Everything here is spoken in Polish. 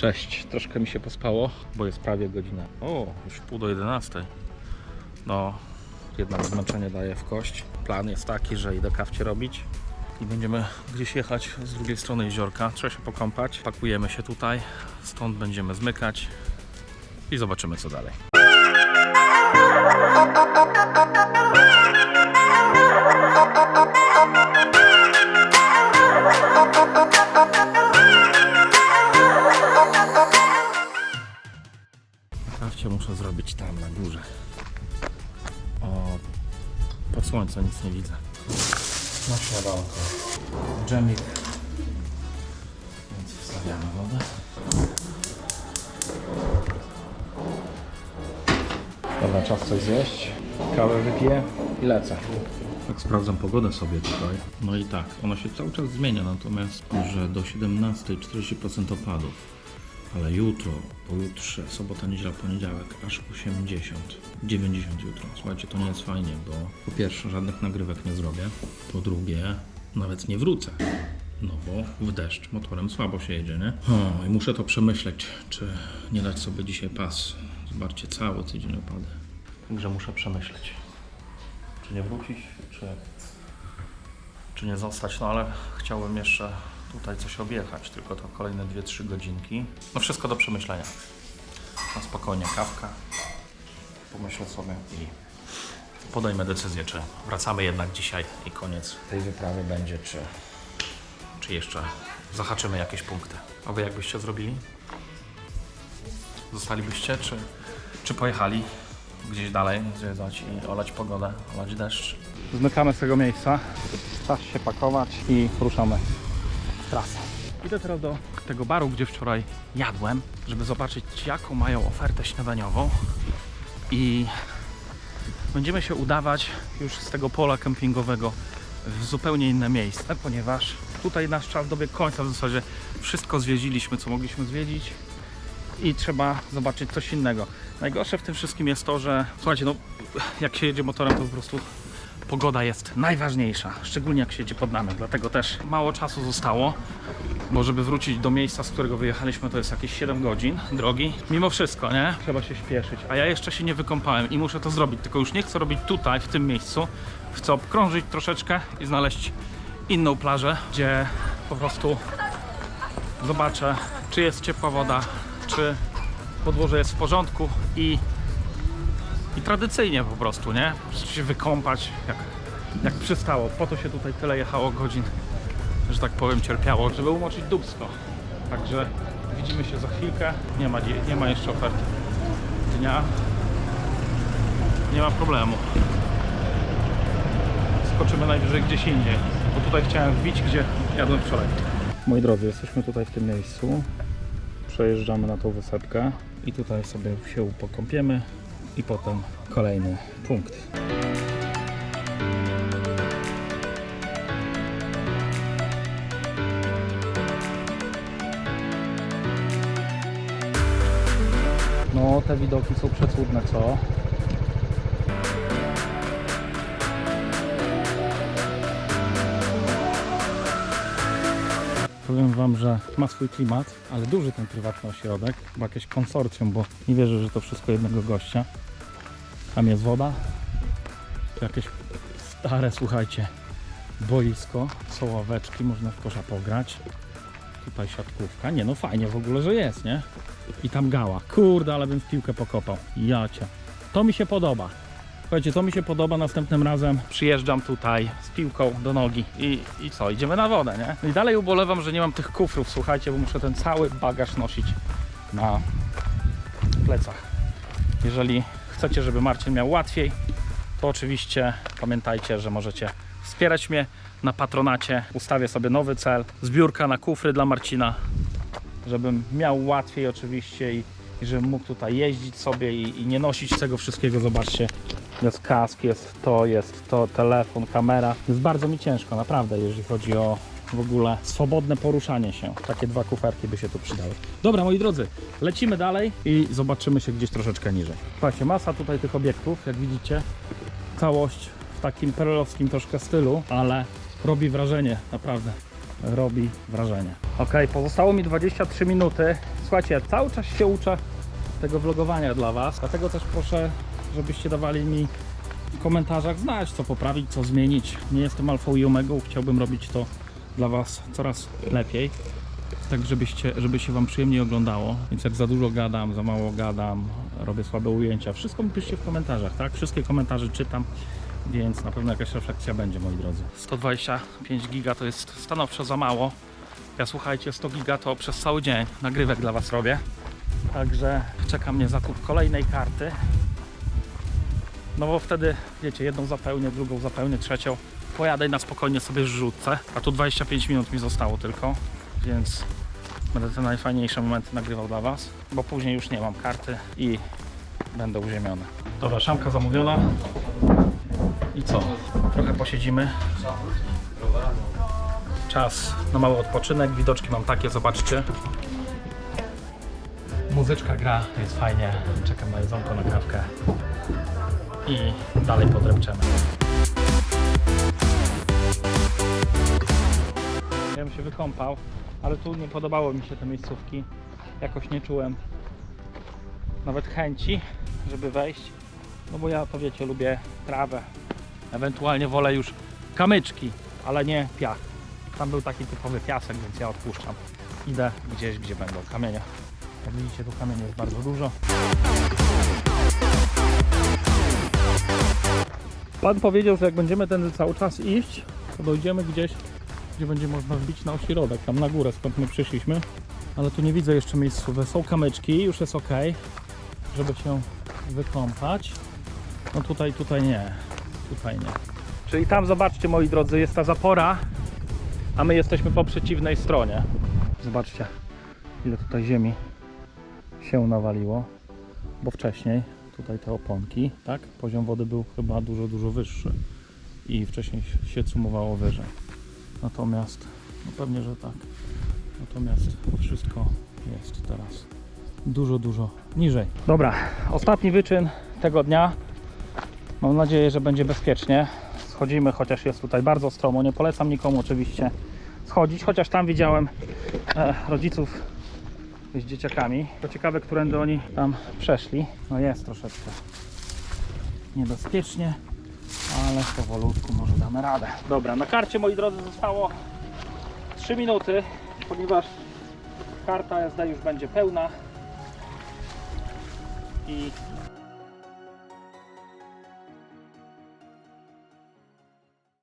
Cześć, troszkę mi się pospało, bo jest prawie godzina. O, już pół do 11. No, jednak zmęczenie daje w kość. Plan jest taki, że idę kawcie robić i będziemy gdzieś jechać z drugiej strony jeziorka. Trzeba się pokąpać. Pakujemy się tutaj, stąd będziemy zmykać i zobaczymy co dalej. muszę zrobić tam na górze. O, pod słońcem nic nie widzę. Na śniadanko. Dżemik. Więc wstawiamy wodę. Dobra, czas coś zjeść. Kawę wypiję i lecę. Tak sprawdzam pogodę sobie tutaj. No i tak, ona się cały czas zmienia, natomiast że do 17.40% opadów. Ale jutro, pojutrze, sobota, niedziela, poniedziałek, aż 80, 90 jutro. Słuchajcie, to nie jest fajnie, bo po pierwsze żadnych nagrywek nie zrobię, po drugie nawet nie wrócę. No bo w deszcz motorem słabo się jedzie, nie? O, i muszę to przemyśleć, czy nie dać sobie dzisiaj pas. Zobaczcie, cały tydzień opady. Także muszę przemyśleć, czy nie wrócić, czy, czy nie zostać, no ale chciałbym jeszcze tutaj coś objechać, tylko to kolejne 2-3 godzinki. No wszystko do przemyślenia. Na spokojnie kawka, pomyślę sobie i podejmę decyzję, czy wracamy jednak dzisiaj i koniec tej wyprawy będzie, czy, czy jeszcze zahaczymy jakieś punkty. A wy jak byście zrobili? Zostalibyście, czy, czy pojechali gdzieś dalej zwiedzać i olać pogodę, olać deszcz? Zmykamy z tego miejsca, czas się pakować i ruszamy trasę. Idę teraz do tego baru, gdzie wczoraj jadłem, żeby zobaczyć jaką mają ofertę śniadaniową i będziemy się udawać już z tego pola kempingowego w zupełnie inne miejsce, ponieważ tutaj nasz czas dobiegł końca w zasadzie wszystko zwiedziliśmy, co mogliśmy zwiedzić i trzeba zobaczyć coś innego. Najgorsze w tym wszystkim jest to, że słuchajcie, no jak się jedzie motorem, to po prostu pogoda jest najważniejsza, szczególnie jak się jedzie pod nami, dlatego też mało czasu zostało, bo żeby wrócić do miejsca, z którego wyjechaliśmy, to jest jakieś 7 godzin drogi. Mimo wszystko, nie? Trzeba się śpieszyć, a ja jeszcze się nie wykąpałem i muszę to zrobić, tylko już nie chcę robić tutaj, w tym miejscu, chcę obkrążyć troszeczkę i znaleźć inną plażę, gdzie po prostu zobaczę, czy jest ciepła woda, czy podłoże jest w porządku i, i tradycyjnie po prostu, nie? Prostu się wykąpać jak, jak przystało. Po to się tutaj tyle jechało godzin, że tak powiem cierpiało, żeby umoczyć dubsko. Także widzimy się za chwilkę. Nie ma, nie ma jeszcze oferty dnia. Nie ma problemu. Skoczymy najwyżej gdzieś indziej, bo tutaj chciałem wbić, gdzie jadłem wczoraj. Moi drodzy, jesteśmy tutaj w tym miejscu przejeżdżamy na tą wysepkę i tutaj sobie się pokąpiemy i potem kolejny punkt. No, te widoki są przecudne, co? Powiem Wam, że ma swój klimat, ale duży ten prywatny ośrodek, chyba jakieś konsorcjum, bo nie wierzę, że to wszystko jednego gościa. Tam jest woda, tu jakieś stare, słuchajcie, boisko, są ławeczki, można w kosza pograć. Tutaj siatkówka, nie no fajnie w ogóle, że jest, nie? I tam gała, kurde, ale bym w piłkę pokopał, jacie. To mi się podoba. Słuchajcie, to mi się podoba, następnym razem przyjeżdżam tutaj z piłką do nogi i, i co, idziemy na wodę, nie? I dalej ubolewam, że nie mam tych kufrów, słuchajcie, bo muszę ten cały bagaż nosić na plecach. Jeżeli chcecie, żeby Marcin miał łatwiej, to oczywiście pamiętajcie, że możecie wspierać mnie na patronacie. Ustawię sobie nowy cel, zbiórka na kufry dla Marcina, żebym miał łatwiej oczywiście i, i żebym mógł tutaj jeździć sobie i, i nie nosić tego wszystkiego. Zobaczcie, jest kask, jest to, jest to, telefon, kamera. Jest bardzo mi ciężko, naprawdę, jeżeli chodzi o w ogóle swobodne poruszanie się. Takie dwa kuferki by się tu przydały. Dobra, moi drodzy, lecimy dalej i zobaczymy się gdzieś troszeczkę niżej. Słuchajcie, masa tutaj tych obiektów, jak widzicie, całość w takim perelowskim troszkę stylu, ale robi wrażenie, naprawdę. Robi wrażenie. Ok, pozostało mi 23 minuty. Słuchajcie, ja cały czas się uczę tego vlogowania dla Was, dlatego też proszę, żebyście dawali mi w komentarzach znać, co poprawić, co zmienić. Nie jestem alfą i chciałbym robić to dla Was coraz lepiej, tak żebyście, żeby się Wam przyjemniej oglądało. Więc jak za dużo gadam, za mało gadam, robię słabe ujęcia, wszystko mi piszcie w komentarzach, tak? Wszystkie komentarze czytam, więc na pewno jakaś refleksja będzie, moi drodzy. 125 giga to jest stanowczo za mało. Ja słuchajcie, 100 giga to przez cały dzień nagrywek dla Was robię. Także czeka mnie zakup kolejnej karty. No bo wtedy, wiecie, jedną zapełnię, drugą zapełnię, trzecią. Pojadę i na spokojnie sobie rzucę. A tu 25 minut mi zostało tylko, więc będę te najfajniejsze momenty nagrywał dla Was, bo później już nie mam karty i będę uziemiony. Dobra, szamka zamówiona. I co? Trochę posiedzimy. Czas na mały odpoczynek. Widoczki mam takie, zobaczcie. Muzyczka gra, jest fajnie. Czekam na jedzonko, na kawkę. I dalej podręczemy. Ja bym się wykąpał, ale tu nie podobało mi się te miejscówki. Jakoś nie czułem nawet chęci, żeby wejść. No bo ja to wiecie, lubię trawę. Ewentualnie wolę już kamyczki, ale nie piach. Tam był taki typowy piasek, więc ja odpuszczam. Idę gdzieś, gdzie będą kamienie. Jak widzicie, tu kamieni jest bardzo dużo. Pan powiedział, że jak będziemy tędy cały czas iść, to dojdziemy gdzieś, gdzie będzie można wbić na ośrodek, tam na górę, skąd my przyszliśmy. Ale tu nie widzę jeszcze miejscówek. Są kamyczki, już jest ok, żeby się wykąpać. No tutaj, tutaj nie. Tutaj nie. Czyli tam zobaczcie moi drodzy, jest ta zapora, a my jesteśmy po przeciwnej stronie. Zobaczcie, ile tutaj ziemi się nawaliło, bo wcześniej tutaj te oponki, tak, poziom wody był chyba dużo, dużo wyższy i wcześniej się cumowało wyżej. Natomiast, no pewnie, że tak. Natomiast wszystko jest teraz dużo, dużo niżej. Dobra, ostatni wyczyn tego dnia. Mam nadzieję, że będzie bezpiecznie. Schodzimy, chociaż jest tutaj bardzo stromo. Nie polecam nikomu oczywiście schodzić, chociaż tam widziałem e, rodziców z dzieciakami. To ciekawe, którędy oni tam przeszli. No jest troszeczkę niebezpiecznie, ale powolutku może damy radę. Dobra, na karcie moi drodzy zostało 3 minuty, ponieważ karta jazda już będzie pełna i